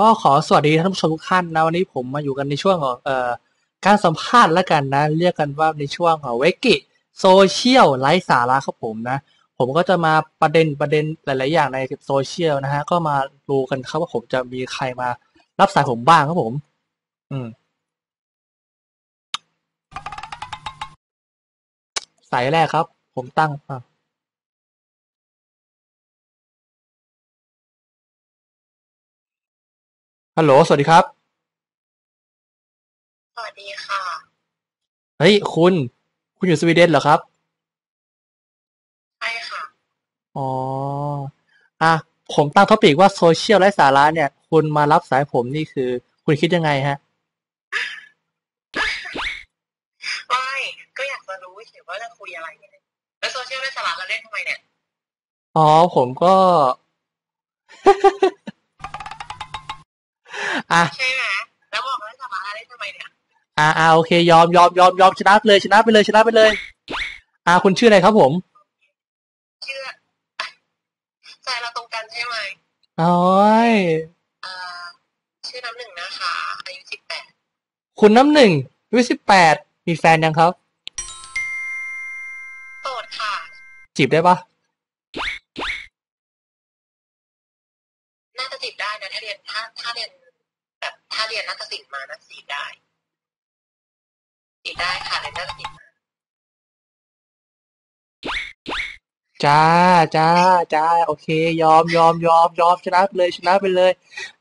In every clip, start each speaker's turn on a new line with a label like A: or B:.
A: ก็ขอสวัสดีท่านผู้ชมทุกท่านนะวันนี้ผมมาอยู่กันในช่วงของเอ่อการสัมภาษณ์แล้วกันนะ เรียกกันว่าในช่วงของเวกิโซเชียลไร้สาระครับผมนะ ผมก็จะมาประเด็นประเด็นหลาย ๆ อย่างในโซเชียลนะฮะ ก็มาดูกันครับว่าผมจะมีใครมารับสายผมบ้างครับผม อืม สายแรกครับ ผมตั้งอะ ฮัลโหล สวัสดีครับ
B: สวัสดีค่ะ
A: เฮ้ย คุณ คุณอยู่สวีเดนเหรอครับ
B: ใช่ค่ะ
A: อ๋อ อะ ผมตั้งท็อปิกว่าโซเชียลไร้สาระเนี่ย คุณมารับสายผมนี่คือ คุณคิดยังไงฮะ
B: ไม่ก็อยากจะรู้เฉยว่าจะคุยอะไรเนี่ยแล้วโซเชียลได้สาระเราเล่นทำไมเนี่ย
A: อ๋อ ผมก็ อะ
B: ใช่ไหมแล้วบอกว่าได้สาระเราเล่นทำไมเนี่ย
A: อ่าอ่าโอเค ยอมยอมยอมยอมชนะไปเลยชนะไปเลยชนะไปเลย อ่าคุณชื่ออะไรครับผม
B: เชื่อใจเราตรงกันใช่ไหม
A: อ๋อย
B: อ่าชื่อน้ำหนึ่งนะคะอายุสิบแปด
A: คุณน้ำหนึ่งอายุสิบแปดมีแฟนยังครับ
B: โสดค่ะ
A: จีบได้ปะ
B: น่าจะจีบได้นะถ้าเรียนถ้าถ้าเรียนแบบ ถ้าเรียนนักศิลป์มาน่าจะจีบได้จีบได้ค่ะเรียนนักศิลป์มา
A: จ้าจ้าจ้าโอเค ยอมยอมยอมยอมชนะไปเลยชนะไปเลย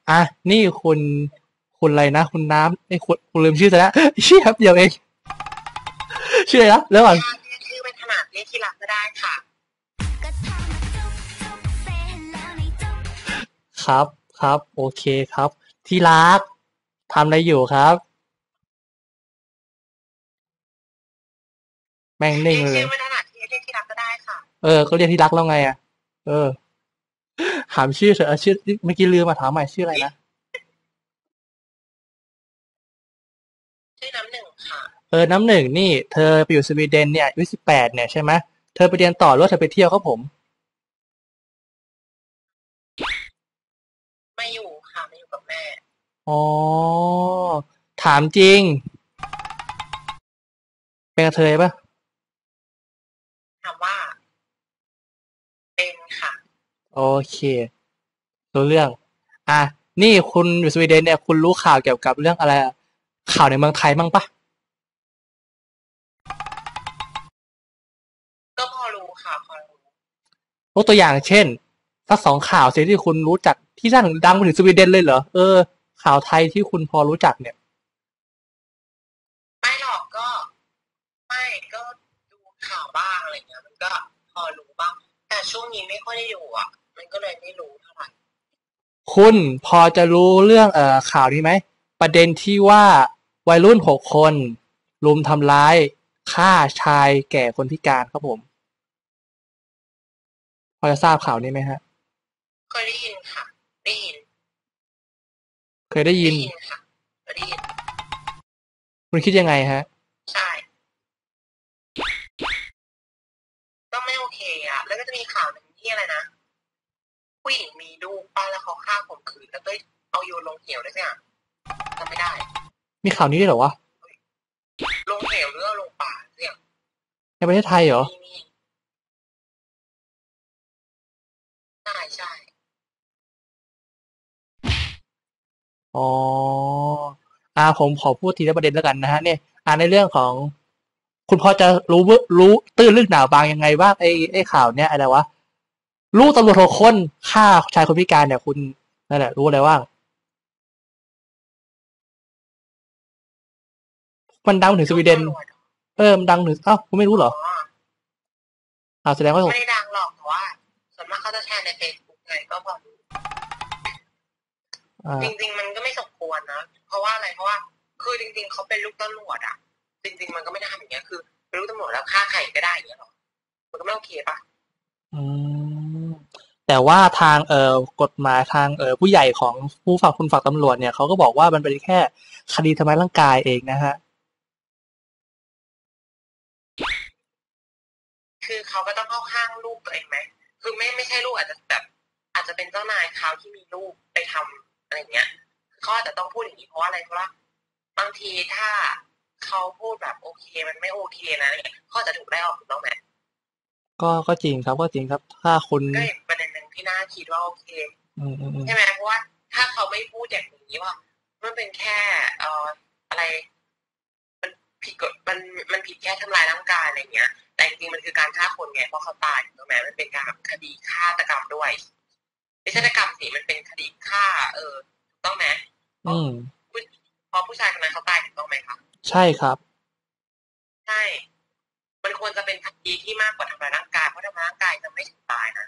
A: อะนี่คุณคุณอะไรนะ คุณน้ำไอ้ยคุณคุณลืมชื่อซะแล้วเชี่ยครับเดียวเองชื่ออะไรนะเริ่มก่อน
B: ถ้าเรียกชื่อเป็นขนาดเรียกที่รักก็ได้ค่ะ
A: ครับครับ โอเคครับ ที่รัก ทำอะไรอยู่ครับ แม่ง
B: เรี
A: นิ่
B: ย
A: ง
B: ก
A: เล
B: ชื่
A: ย
B: อเป็นขนาดที่เรียกที่รักก็ได้ค่ะ
A: เออก็เรียกที่รักแล้วไงอะเออ ถามชื่อเถอะเออชื่อเมื่อกี้ลืมมาถามใหม่ชื่ออะไรนะ
B: ชื่อน้ำหนึ่งค่ะ
A: เออน้ำหนึ่งนี่เธอไปอยู่สวีเดนเนี่ยอายุสิบแปดเนี่ยใช่ไหมเธอไปเรียนต่อหรือว่าเธอไปเที่ยวครับผม
B: ไม่อยู่ค่ะไม่อยู่กับแม่
A: อ๋อ ถามจริง เป็นกระเทยปะ
B: ถามว่า เป็นค่ะ
A: โอเครู้เรื่อง อะ นี่คุณอยู่สวีเดนเนี่ย คุณรู้ข่าวเกี่ยวกับเรื่องอะไรอะข่าวในเมืองไทยมั้งปะ
B: ก็พอรู้ค่ะพอรู้
A: ยกตัวอย่างเช่นสักสองข่าวสิที่คุณรู้จักที่ดังดังมาถึงสวีเดนเลยเหรอ เออ ข่าวไทยที่คุณพอรู้จักเนี่ย
B: ไม่หรอกก็ ไม่ก็ดูข่าวบ้างอะไรเงี้ยมันก็พอรู้บ้าง แต่ช่วงนี้ไม่ค่อยได้ดูอะ มันก็เลยไม่รู้เท่าไหร่
A: คุณพอจะรู้เรื่องเอ่อข่าวนี้ไหม ประเด็นที่ว่าวัยรุ่นหกคนรุมทำร้ายฆ่าชายแก่คนพิการครับผม พอจะทราบข่าวนี้ไหมฮะ
B: เคยได้ยินค่ะได้ยิน
A: เคยได้ยิน
B: ได้ยินค่ะเคยได้ยิน
A: คุณคิดยังไงฮะ
B: ใช่ ก็ไม่โอเคอะ แล้วก็จะมีข่าวหนึ่งที่อะไรนะ ผู้หญิงมีลูกป้าแล้วเขาฆ่าข่มขืนแล้วก็เอาโยนลงเหวด้วยเนี่ยจำไม่ได้
A: มีข่าวนี้ด้วยเหรอวะ
B: ลงเหวหรือเอาลงป่าเนี่ย
A: ในประเทศไทยเหรอ
B: มีมีใช่ใช่
A: อ๋อ อ่า ผมขอพูดทีละประเด็นแล้วกันนะฮะ เนี่ย อ่าในเรื่องของ คุณพอจะรู้เบื้องรู้ตื้นลึกหนาบางยังไงบ้างไอ้ไอ้ข่าวเนี้ยอะไรวะ ลูกตำรวจหกคนฆ่าชายคนพิการเนี่ย คุณนั่นแหละ รู้อะไรบ้างมันดังถึงสวีเดน
B: ตำรวจ
A: เออ มันดังถึงเอ้าคุณไม่รู้เหรอ
B: อ๋อ
A: อ่าแสดงว่า
B: ไม่ได้ดังหรอกแต่ว่าส่วนมากเขาจะแชร์ในเฟซบุ๊กไงก็พอรู้
A: อ่า
B: จริง ๆ มันก็ไม่สมควรนะ เพราะว่าอะไรเพราะว่าคือจริง ๆเขาเป็นลูกตำรวจอะจริง ๆ มันก็ไม่ได้ทำอย่างเงี้ยคือเป็นลูกตำรวจแล้วฆ่าใครก็ได้อย่างเงี้ยหรอมันก็ไม่โอเคปะ
A: อืมแต่ว่าทางเอ่อกฎหมายทางเอ่อผู้ใหญ่ของผู้ฝั่งคุณฝั่งตำรวจเนี่ยเขาก็บอกว่ามันเป็นแค่คดีทำร้ายร่างกายเองนะฮะ
B: คือเขาก็ต้องเข้าข้างลูกตัวเองไหมคือไม่ไม่ใช่ลูกอาจจะแบบอาจจะเป็นเจ้านายเขาที่มีลูกไปทำ อะไรเงี้ยเขาอาจจะต้องพูดอย่างนี้เพราะว่าอะไรเพราะว่าบางทีถ้าเขาพูดแบบโอเค มันไม่โอเคนะอะไรเงี้ยเขาอาจจะถูกได้ออกถูกต้องไหม
A: ก็ก็จริงครับก็จริงครับ ถ้าคุณ
B: ก็อีกประเด็นหนึ่งที่น่าคิดว่าโอเค
A: อืมอืมอืม
B: ใช่ไหมเพราะว่าถ้าเขาไม่พูดอย่างนี้ว่า มันเป็นแค่เอ่ออะไร มันผิดกฎมันมันผิดแค่ทำลายร่างกายอะไรเงี้ย แต่จริงๆมันคือการฆ่าคนไงเพราะเขาตายถูกไหมมันเป็นการคดีฆาตกรรมด้วย ไม่ใช่ฆาตกรรมสิมันเป็นคดีฆ่า เออถูกต้องไหม
A: อืม
B: เพราะผู้ชายคนนั้นเขาตายถูกต้องไหมคะ
A: ใช่ครับ
B: ใช่ มันควรจะเป็นคดีที่มากกว่าทำลายร่างกายเพราะทำลายร่างกายจะไม่ถึงตายนะ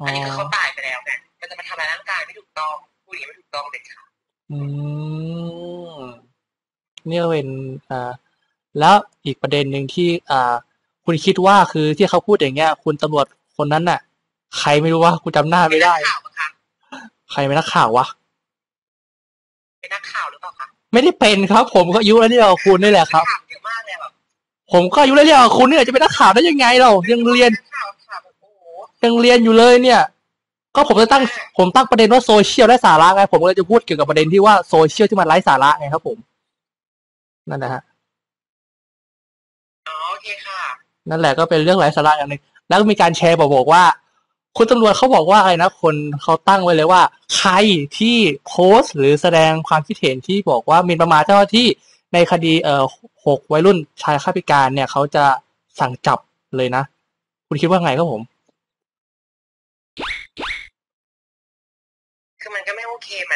A: อ๋อ
B: อันนี้คือเขาตายไปแล้วไงมันจะมาทำลายร่างกายไม่ถูกต้องผู้หญิงไม่ถูกต้องเด็ดขาด
A: อืมนี่ก็เป็นอ่าแล้วอีกประเด็นหนึ่งที่ อ่า คุณคิดว่าคือที่เขาพูดอย่างเงี้ย คุณตำรวจคนนั้นน่ะ ใครไม่รู้ว่ากูจำหน้าไม่ได้
B: เป็นนักข่าวปะคะ
A: ใครเป็นนักข่าววะ
B: เป็นนักข่าวหรือเปล่าคะ
A: ไม่ได้เป็นครับ ผมก็อายุแล้วเรียกว่าคุณนี่แหละครับ
B: ข่าวเยอะมากเลยแบบ
A: ผมก็อายุแล้วเรียกว่าคุณนี่แหละจะเป็นนักข่าวได้ยังไงเรายังเรียน
B: นักข่าวข่าวแบบโอ้โห
A: ยังเรียนอยู่เลยเนี่ย ก็ผมจะตั้งผมตั้งประเด็นว่าโซเชียลไร้สาระไงผมก็เลยจะพูดเกี่ยวกับประเด็นที่ว่าโซเชียลที่มันไร้สาระไงครับ ผม นั่นนะฮะ
B: อ๋อโอเคค่ะ
A: นั่นแหละก็เป็นเรื่องไร้สาระอย่างหนึ่งแล้วก็มีการแชร์บอกบอกว่า คุณตำรวจเขาบอกว่าอะไรนะคนเขาตั้งไว้เลยว่า ใครที่โพสต์หรือแสดงความคิดเห็นที่บอกว่าหมีประมาทเจ้าหน้าที่ในคดีเอ่อหกวัยรุ่นชายฆ่าพิการเนี่ยเขาจะสั่งจับเลยนะ คุณคิดว่าไงครับผม
B: คือมันก็ไม่โอเคไหม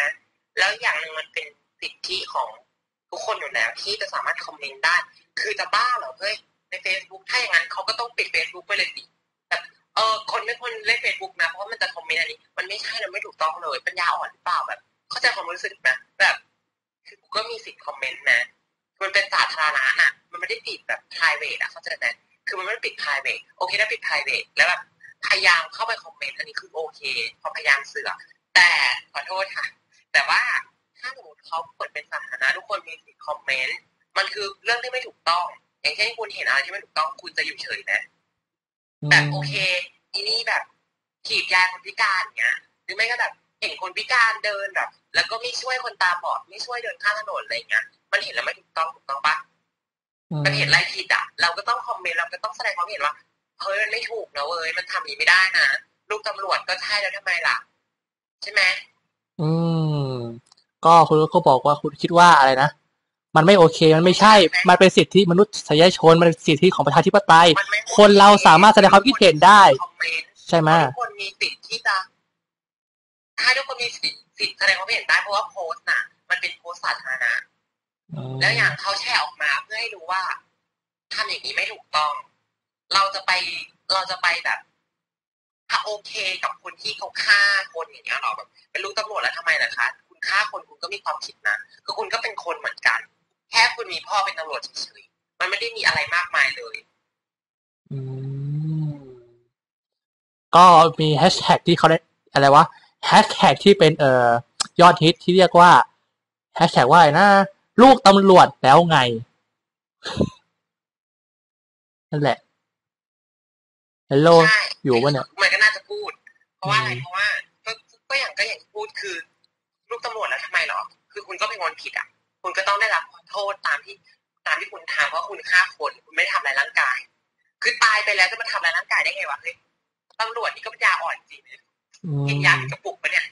B: แล้วอย่างหนึ่งมันเป็นสิทธิของทุกคนอยู่แล้วที่จะสามารถคอมเมนต์ได้ คือจะบ้าเหรอเฮ้ยใน Facebook ถ้าอย่างนั้นเขาก็ต้องปิด Facebook ไปเลยดิ เออคนไม่ควรเล่น Facebook นะเพราะว่ามันจะคอมเมนต์อันนี้ มันไม่ใช่นะไม่ถูกต้องเลยปัญญาอ่อนหรือเปล่าแบบ เข้าใจความรู้สึกไหมแบบคือกูก็มีสิทธิ์คอมเมนต์นะมันเป็นสาธารณะน่ะ มันไม่ได้ปิดแบบ private อะเข้าใจไหมคือมันไม่ได้ปิด private โอเคถ้าปิด private แล้วแบบพยายามเข้าไปคอมเมนต์อันนี้คือโอเคพอพยายามเสือกแต่ขอโทษค่ะ แต่ว่าถ้าสมมติเขาเปิดเป็นสาธารณะทุกคนมีสิทธิ์คอมเมนต์มันคือเรื่องที่ไม่ถูกต้อง อย่างเช่นคุณเห็นอะไรที่ไม่ถูกต้องคุณจะอยู่เฉยนะ แบบโอเคอีนี่แบบขีดยาคนพิการเงี้ย หรือไม่ก็แบบเห็นคนพิการเดินแบบ แล้วก็ไม่ช่วยคนตาบอดไม่ช่วยเดินข้ามถนนอะไรเงี้ย มันเห็นแล้วไม่ถูกต้องถูกต้องปะ
A: อืม
B: มันเห็นอะไรผิดอะเราก็ต้องคอมเมนต์เราก็ต้องแสดงความเห็นว่าเฮ้ยมันไม่ถูกนะเว้ยมันทำอย่างนี้ไม่ได้นะลูกตำรวจก็ใช่แล้วทำไมล่ะ ใช่ไหม
A: อืม ก็คุณก็บอกว่าคุณคิดว่าอะไรนะ มันไม่โอเค มันไม่ใช่ มันเป็นสิทธิมนุษยชน มันเป็นสิทธิของประชาธิปไตย
B: มันไม่
A: คนเราสามารถแสดงความคิดเห็นได้
B: คอมเมนต์
A: ใช่ไหม
B: ทุกคนมีสิทธิ์ที่จะให้ทุกคนมีสิทธิ์สิทธิ์แสดงความเห็นได้เพราะว่าโพสต์น่ะ มันเป็นโพสต์สาธารณะ
A: อืม
B: แล้วอย่างเขาแชร์ออกมาเพื่อให้รู้ว่าทำอย่างนี้ไม่ถูกต้อง เราจะไปเราจะไปแบบถ้าโอเคกับคนที่เขาฆ่าคนอย่างเงี้ยหรอแบบเป็นลูกตำรวจแล้วทำไมล่ะคะ คุณฆ่าคนคุณก็มีความผิดนะคือคุณก็เป็นคนเหมือนกัน แค่คุณมีพ่อเป็นตำรวจเฉยๆมันไม่ได้มีอะไรมากมายเลย
A: อืมก็มีแฮชแท็กที่เขาได้อะไรวะแฮชแท็กที่เป็นเอ่อยอดฮิตที่เรียกว่าแฮชแท็กว่าอะไรนะลูกตำรวจแล้วไง นั่นแหละฮัลโหล
B: ใช่
A: อยู่ปะเนี่ย
B: มันก็น่าจะพูด เพราะว่าอะไร
A: อืม
B: เพราะว่าก็ก็อย่างก็อย่างที่พูดคือ ลูกตำรวจแล้วทำไมหรอ คือคุณก็เป็นคนผิดอะ คุณก็ต้องได้รับโทษตามที่ตามที่คุณทำเพราะคุณฆ่าคนคุณไม่ได้ทำอะไรายร่างกาย คือตายไปแล้วจะมาทำอะไรายร่างกายได้ไงวะเฮ้ยตำรวจนี่ก็ปัญญาอ่อนจริงเลย
A: อื
B: กิน
A: ม
B: ยาผิดกระปุกปะเนี่ย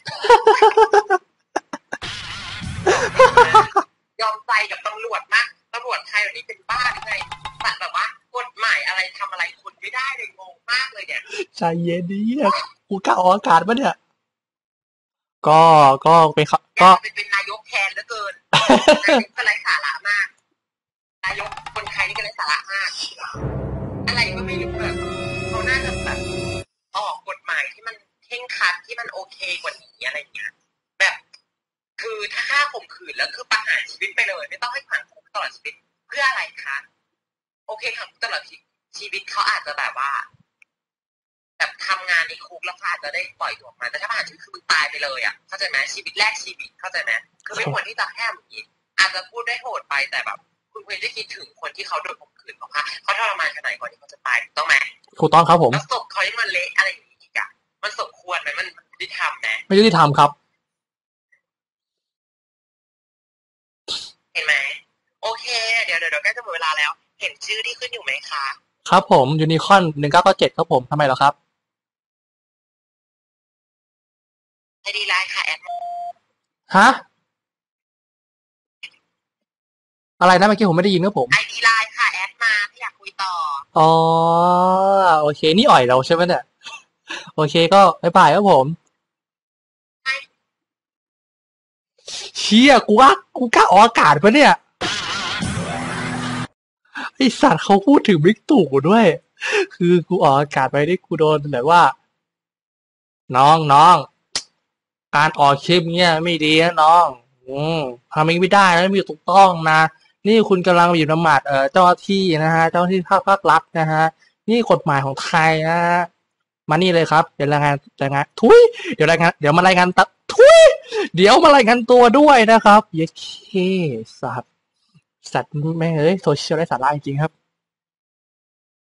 B: ยอมใจกับตำรวจมากตำรวจไทยวันนี้เป็นบ้าหรือไงแต่แบบว่ากฎหมายอะไรทำอะไรคุณไม่ได้เลยงงมากเลยเนี่ย
A: ใจเย็นดิเนี่ยกูกล้าออกอากาศปะเนี่ย ก็ก็เป็นเขา
B: อ
A: ก็
B: ยากจะเป็นนายกแท นเหลือเกินนายกก็ไร้สาระมากนายกคนไทยนี่ก็ไร้สาระมาก อะไรก็ไม่รู้แบบเขาน่าจะแบบออกกฎหมายที่มันเข่งครัดที่มันโอเคกว่านี้อะไรเงี้ย แบบ คือถ้าฆ่าข่มขืนแล้วคือประหารชีวิตไปเลย ไม่ต้องให้ขังคุกตลอดชีวิตเพื่ออะไรคะ โอเคขังคุกตลอดชีวิตเขาอาจจะแบบว่า แบบทำงานในคุกแล้วเขาอาจจะได้ปล่อยตัวออกมาแต่ถ้าประหารชีวิตคือมึงตายไปเลยอะเข้าใจไหมชีวิตแรกชีวิตเข้าใจไหมคือไม่ควรที่จะแค่แบบนี้อาจจะพูดได้โหดไปแต่แบบ คุณควรจะคิดถึงคนที่เขาโดนข่มขืนหรอกค่ะเขาทรมานขนาดไหนก่อนที่เขาจะตายถูกต้องไหม
A: ถูกต้องครับผม
B: แล้วศพเขายังมันเละอะไรอย่างนี้อีกอะมันสมควรไหมมันมันยุติธรรมไหม
A: ไม่ยุติธรรมครับ
B: เห็นไหมโอเคเดี๋ยวเดี๋ยวเดี๋ยวใกล้จะหมดเวลาแล้ว เห็นชื่อที่ขึ้นอยู่ไหมคะ
A: ครับผมยูนิคอนหนึ่งเก้าเก้าเจ็ดครับผมทำไมเหรอครับ
B: ไอดีไลน์ค่ะแอด
A: ฮะอะไรนะเมื่อกี้ผมไม่ได้ยินครับผม
B: ไอดีไลน์ค่ะแอดมาถ้าอยากคุยต่อ
A: อ๋อโอเค นี่อ่อยเราใช่ไหมเนี่ยโอเคก็บายบายครับผมเชี่ยกูว่ากูกล้าออกอากาศปะเนี่ยไอสัตว์เขาพูดถึงบิ๊กตู่ด้วย คือกูออกอากาศไปได้กูโดนแบบว่า น้องน้อง การออกคลิปเนี่ยไม่ดีนะน้อง อืมทำเองไม่ได้นะไม่ถูกต้องนะ นี่คุณกำลังอยู่ในหมัดเอ่อเจ้าหน้าที่นะฮะเจ้าหน้าที่ภาคภาครัฐนะฮะนี่กฎหมายของไทยนะฮะมานี่เลยครับ เดี๋ยวรายงานรายงานทุยเดี๋ยวรายงานเดี๋ยวมารายงานตะทุยเดี๋ยวมารายงานตัวด้วยนะครับเย้เคสัตว์สัตว์แม่เอ้ยโซเชียลไร้สาระจริงครับ